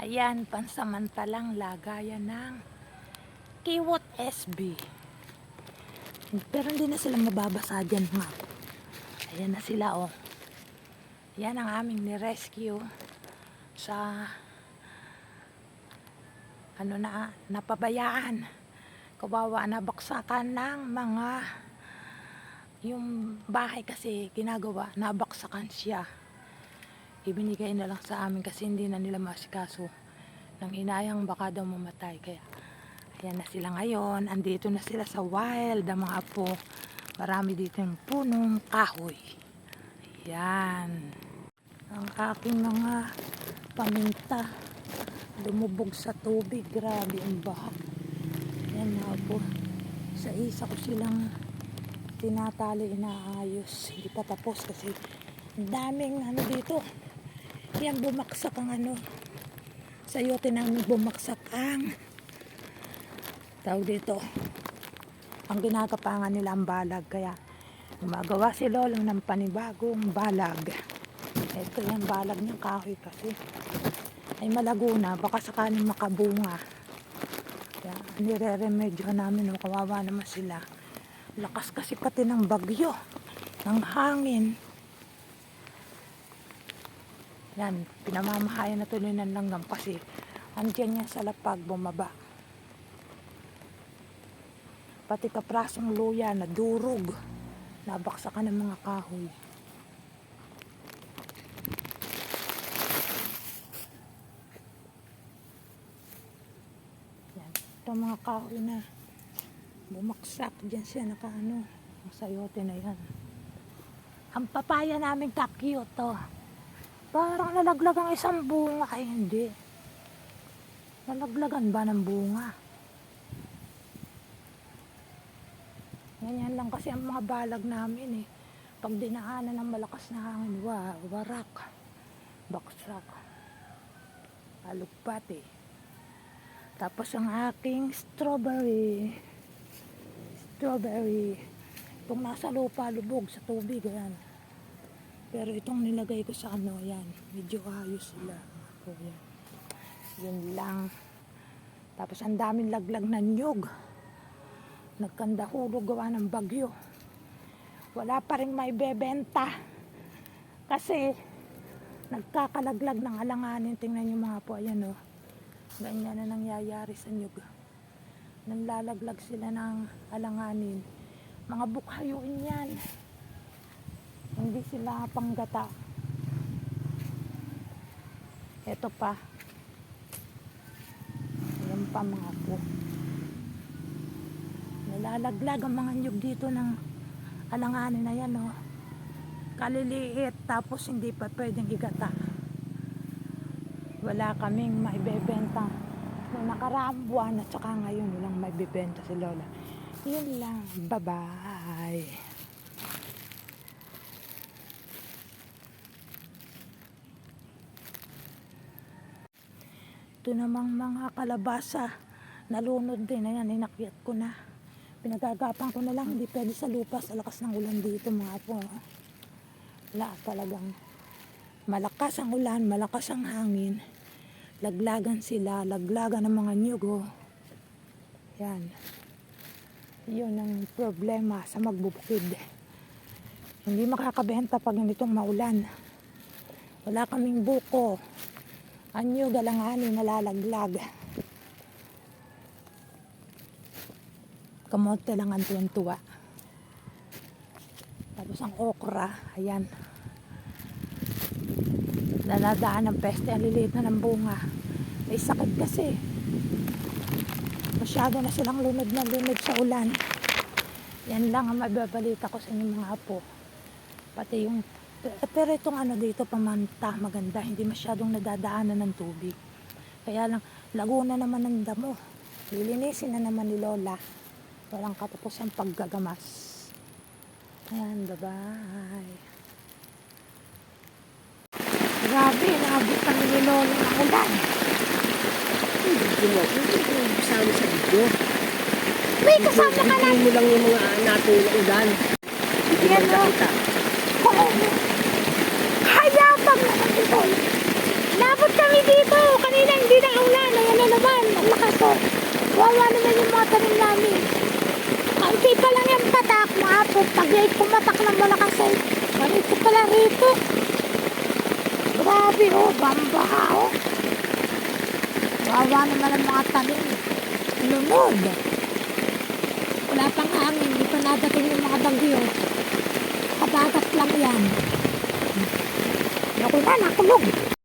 Ayan, pansamantalang lagayan ng Kiwot SB. Pero hindi na sila mababasa dyan nga. Ayan na sila oh. Yan ang aming ni-rescue sa ano na, napabayaan. Kawawa na baksakan ng mga yung bahay kasi ginagawa, nabaksakan siya. Ibinigay na lang sa amin kasi hindi na nila masikaso. Nang inayang baka daw mamatay. Kaya ayan na sila ngayon. Andito na sila sa wild, ang mga apo. Marami dito yung punong kahoy. Ayan. Ang aking mga paminta lumubog sa tubig. Grabe ang baha. Ayan mga apo. Sa isa ko silang tinatali, inaayos. Hindi pa tapos kasi daming ano dito. Yan bumaksak ang ano. Sa yote namin bumaksak ang tawag dito. Ang ginagapangan nila ang balag. Kaya gumagawa si Lolo ng panibagong balag. Ito yung balag ng kahoy kasi ay malago na. Baka sakaling makabunga. Kaya nire-remedyo namin. Kawawa naman sila. Lakas kasi pati ng bagyo. Ng hangin. Yan, pinamamahayan na tuloy ng langgam kasi andyan yan sa lapag bumaba. Pati kaprasong luya na durog. Nabaksakan ng mga kahoy. Yan, ito mga kahoy na bumaksak. Diyan siya nakaano. Ang sayote na yan. Ang papaya namin kakiyot to. Parang nalaglag ang isang bunga. Ay, hindi. Nalaglagan ba ng bunga? Ganyan lang kasi ang mga balag namin eh. Pag dinaanan ng malakas na hangin, wa, warak, baksak, alugpat eh. Tapos ang aking strawberry, strawberry, itong nasa lupa, lubog sa tubig, yan. Pero itong nilagay ko sa ano, yan. Medyo ayos sila. Ako, yan. Yun lang. Tapos ang daming laglag na nyug. Nagkandahulog gawa ng bagyo. Wala pa rin may bebenta. Kasi nagkakalaglag ng alanganin. Tingnan nyo mga po, ayan o. Ganyan na nangyayari sa nyug. Nanlalaglag sila ng alanganin. Mga bukhayuin yan. Hindi sila panggata. Ito pa. Ayan pa mga po. Nalalaglag ang mga nyug dito ng alanganin na yan, oh. Kaliliit, tapos hindi pa pwedeng igata. Wala kaming maibebenta. Noong nakaraang buwan at saka ngayon, walang maibebenta si Lola. Yun lang. Bye-bye. Ito namang mga kalabasa. Nalunod din. Ayan, inakyat ko na. Pinagagapang ko na lang. Hindi pwede sa lupa. Sa lakas ng ulan dito mga po. Wala talagang malakas ang ulan, malakas ang hangin. Laglagan sila. Laglagan ng mga nyugo. Yan. Yun ang problema sa magbubukid. Hindi makakabenta pag ganitong maulan. Wala kaming buko. Anyo galangani nalalaglag. Kamote lang ang tuwan-tuwa. Tapos ang okra, ayan. Naladaan ng peste, ang liliit na ng bunga. May sakit kasi. Masyado na silang lunod na lunod sa ulan. Yan lang ang mababalita ko sa inyong mga apo. Pati yung pero itong ano dito pamanta maganda. Hindi masyadong nadadaanan ng tubig. Kaya lang laguna naman ng damo. Lilinisin na naman ni Lola. Walang katapos ang paggagamas. Ayan bye bye grabe naabot kami ni Lola ng ulan. Hindi mo, hindi ko kasama sa video. may kasama ka na. Hindi mo lang yung mga natin na ulan. Hindi mo nakita. Oo. Naman ito. Labot kami dito. Kanina hindi rito. Wawa naman yung mga tanim namin. Kaunti pa lang yung patak, mga po. Pag pumatak ng malakas ay, ganito pala rito. Grabe oh, bambaha oh. Wawa naman ang mga tanim. Lunod. Wala pang hangin, hindi pa nadating yung mga bagyo. Kabagat lang yan. ขอบคุณมากนะคุลุง